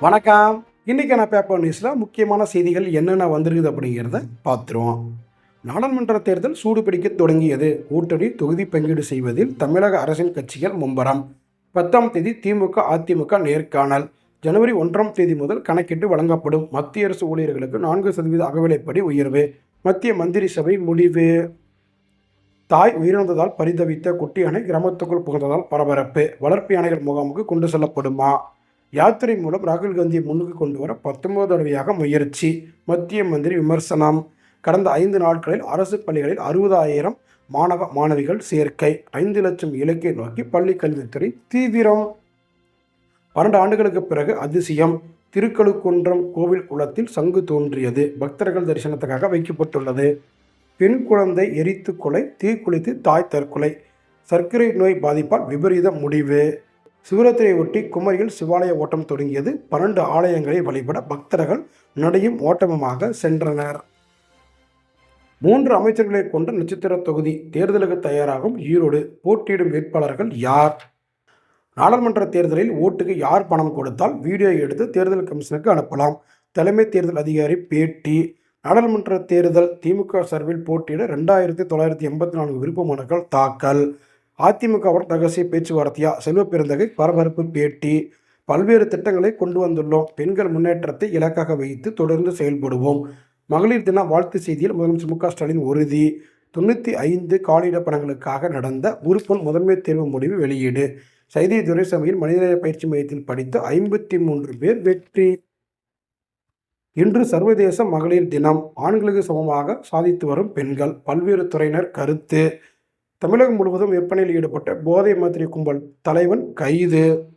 வணக்கம். இன்றைக்கான பேப்பர் நியூஸில் முக்கியமான செய்திகள் என்னென்ன வந்திருக்குது அப்படிங்கிறத பார்த்துருவோம். நாடாளுமன்ற தேர்தல் சூடுபிடிக்க தொடங்கியது. கூட்டணி தொகுதி பங்கீடு செய்வதில் தமிழக அரசின் கட்சிகள் மும்பரம். பத்தாம் தேதி திமுக அதிமுக நேர்காணல். ஜனவரி ஒன்றாம் தேதி முதல் கணக்கிட்டு வழங்கப்படும். மத்திய அரசு ஊழியர்களுக்கு நான்கு சதவீத அகவிலைப்படி உயர்வு. மத்திய மந்திரி சபை முடிவு. தாய் உயிரிழந்ததால் பரிதவித்த குட்டி யானை கிராமத்துக்குள் புகுந்ததால் பரபரப்பு. வளர்ப்பு யானைகள் முகாமுக்கு கொண்டு செல்லப்படுமா? யாத்திரை மூலம் ராகுல் காந்தியை முன்னுக்கு கொண்டு வர பத்தொன்பது தடவையாக முயற்சி. மத்திய மந்திரி விமர்சனம். கடந்த ஐந்து நாட்களில் அரசு பள்ளிகளில் அறுபதாயிரம் மாணவ மாணவிகள் சேர்க்கை. ஐந்து லட்சம் இலக்கை நோக்கி பள்ளி கல்வித்துறை தீவிரம். பன்னெண்டு ஆண்டுகளுக்கு பிறகு அதிசயம். திருக்கழுக்குன்றம் கோவில் குளத்தில் சங்கு தோன்றியது. பக்தர்கள் தரிசனத்துக்காக வைக்கப்பட்டுள்ளது. பெண் குழந்தை எரித்து கொலை தீக்குளித்து தாய் தற்கொலை. சர்க்கரை நோய் பாதிப்பால் விபரீத முடிவு. சிவராத்திரியை ஒட்டி குமரியில் சிவாலய ஓட்டம் தொடங்கியது. பன்னெண்டு ஆலயங்களை வழிபட பக்தர்கள் நடையும் ஓட்டமுமாக சென்றனர். மூன்று அமைச்சர்களை கொண்ட நட்சத்திர தொகுதி தேர்தலுக்கு தயாராகும். ஈரோடு போட்டியிடும் வேட்பாளர்கள் யார்? நாடாளுமன்ற தேர்தலில் ஓட்டுக்கு யார் பணம் கொடுத்தால் வீடியோ எடுத்து தேர்தல் கமிஷனுக்கு அனுப்பலாம். தலைமை தேர்தல் அதிகாரி பேட்டி. நாடாளுமன்ற தேர்தல் திமுக சார்பில் போட்டியிட ரெண்டாயிரத்தி தொள்ளாயிரத்தி எண்பத்தி நான்கு விருப்ப மனுக்கள் தாக்கல். அதிமுகவுடன் ரகசிய பேச்சுவார்த்தையா? செல்வ பெருந்தகை பரபரப்பு பேட்டி. பல்வேறு திட்டங்களை கொண்டு வந்துள்ளோம். பெண்கள் முன்னேற்றத்தை இலக்காக வைத்து தொடர்ந்து செயல்படுவோம். மகளிர் தின வாழ்த்து செய்தியில் முதலமைச்சர் மு க ஸ்டாலின் உறுதி. தொண்ணூற்றி ஐந்து காலியிட பணங்களுக்காக நடந்த உறுப்பன் முதன்மை தேர்வு முடிவு வெளியீடு. சைதை துரைசாமியில் மனிதநேய பயிற்சி மையத்தில் படித்த ஐம்பத்தி மூன்று பேர் வெற்றி. இன்று சர்வதேச மகளிர் தினம். ஆண்களுக்கு சமமாக சாதித்து வரும் பெண்கள். பல்வேறு துறையினர் கருத்து. தமிழகம் முழுவதும் விற்பனையில் ஈடுபட்ட போதை மாத்திரை கும்பல் தலைவன் கைது.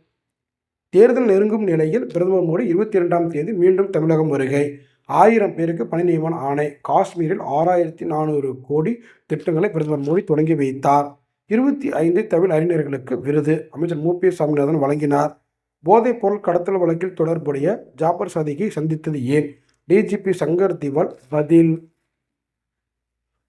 தேர்தல் நெருங்கும் நிலையில் பிரதமர் மோடி இருபத்தி இரண்டாம் தேதி மீண்டும் தமிழகம் வருகை. ஆயிரம் பேருக்கு பணி நியமன ஆணை. காஷ்மீரில் ஆறாயிரத்தி நானூறு கோடி திட்டங்களை பிரதமர் மோடி தொடங்கி வைத்தார். இருபத்தி ஐந்து தமிழ் அறிஞர்களுக்கு விருது. அமைச்சர் மு. பி. சாமிநாதன் வழங்கினார். போதைப் பொருள் கடத்தல் வழக்கில் தொடர்புடைய ஜாபர் சதிகை சந்தித்தது ஏன்? டிஜிபி சங்கர் திவால் பதில்.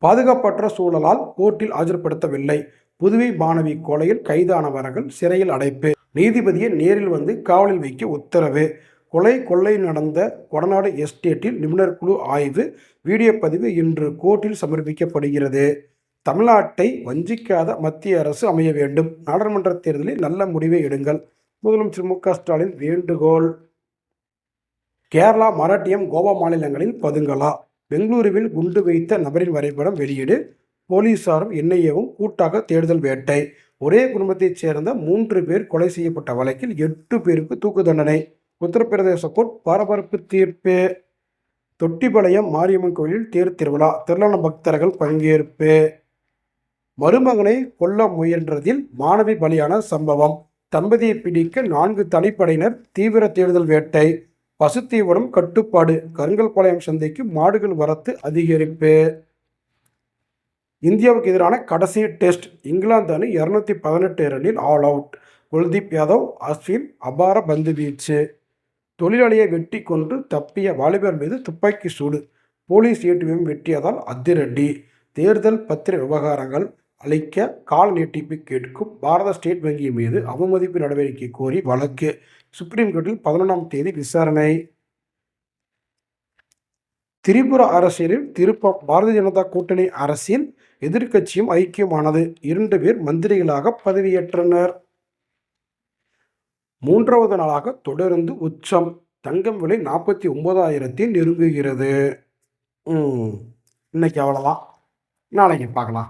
பாதுகாப்பற்ற சூழலால் கோர்ட்டில் ஆஜர்படுத்தவில்லை. புதுவை மாணவி கொலையில் கைதானவர்கள் சிறையில் அடைப்பு. நீதிபதியை நேரில் வந்து காவலில் வைக்க உத்தரவு. கொலை கொள்ளை நடந்த கொடநாடு எஸ்டேட்டில் நிபுணர் குழு ஆய்வு. வீடியோ பதிவு இன்று கோர்ட்டில் சமர்ப்பிக்கப்படுகிறது. தமிழ்நாட்டை வஞ்சிக்காத மத்திய அரசு அமைய வேண்டும். நாடாளுமன்ற தேர்தலில் நல்ல முடிவை எடுங்கள். முதலமைச்சர் மு க ஸ்டாலின் வேண்டுகோள். கேரளா மராட்டியம் கோவா மாநிலங்களில் பதுங்கலா. பெங்களூருவில் குண்டு வைத்த நபரின் வரைபடம் வெளியீடு. போலீசாரும் என்ஐஏவும் கூட்டாக தேடுதல் வேட்டை. ஒரே குடும்பத்தைச் சேர்ந்த மூன்று பேர் கொலை செய்யப்பட்ட வழக்கில் எட்டு பேருக்கு தூக்கு தண்டனை. உத்தரப்பிரதேச கோர்ட் பரபரப்பு தீர்ப்பு. தொட்டிபாளையம் மாரியம்மன் கோயிலில் தேர் திருவிழா. திரளான பக்தர்கள் பங்கேற்பு. மருமகனை கொல்ல முயன்றதில் மாணவி பலியான சம்பவம். தம்பதியை பிடிக்க நான்கு தனிப்படையினர் தீவிர தேடுதல் வேட்டை. பசுத்தீவனம் கட்டுப்பாடு. கருங்கல்பாளையம் சந்தைக்கு மாடுகள் வரத்து அதிகரிப்பு. இந்தியாவுக்கு எதிரான கடைசி டெஸ்ட். இங்கிலாந்து அணி இரநூத்தி பதினெட்டு ரனில் ஆல் அவுட் குல்தீப் யாதவ் அஸ்வின் அபார பந்து வீச்சு. தொழிலாளியை வெட்டி கொன்று தப்பிய வாலிபர் மீது துப்பாக்கி சூடு. போலீஸ் ஏடிஎம் வெட்டியதால் அதிரடி. தேர்தல் பத்திர விவகாரங்கள். அளிக்க கால நீட்டிப்பு கேட்கும் பாரத ஸ்டேட் வங்கி மீது அவமதிப்பு நடவடிக்கை கோரி வழக்கு. சுப்ரீம் கோர்ட்டில் பதினொன்றாம் தேதி விசாரணை. திரிபுரா அரசியலில் திருப்பம் பாரதிய ஜனதா கூட்டணி அரசின் எதிர்க்கட்சியும் ஐக்கியமானது. இரண்டு பேர் மந்திரிகளாக பதவியேற்றனர். மூன்றாவது நாளாக தொடர்ந்து உச்சம். தங்கம் விலை நாற்பத்தி ஒன்பதாயிரத்தை நெருங்குகிறது. இன்னைக்கு அவ்வளோதான் நாளைக்கு பார்க்கலாம்.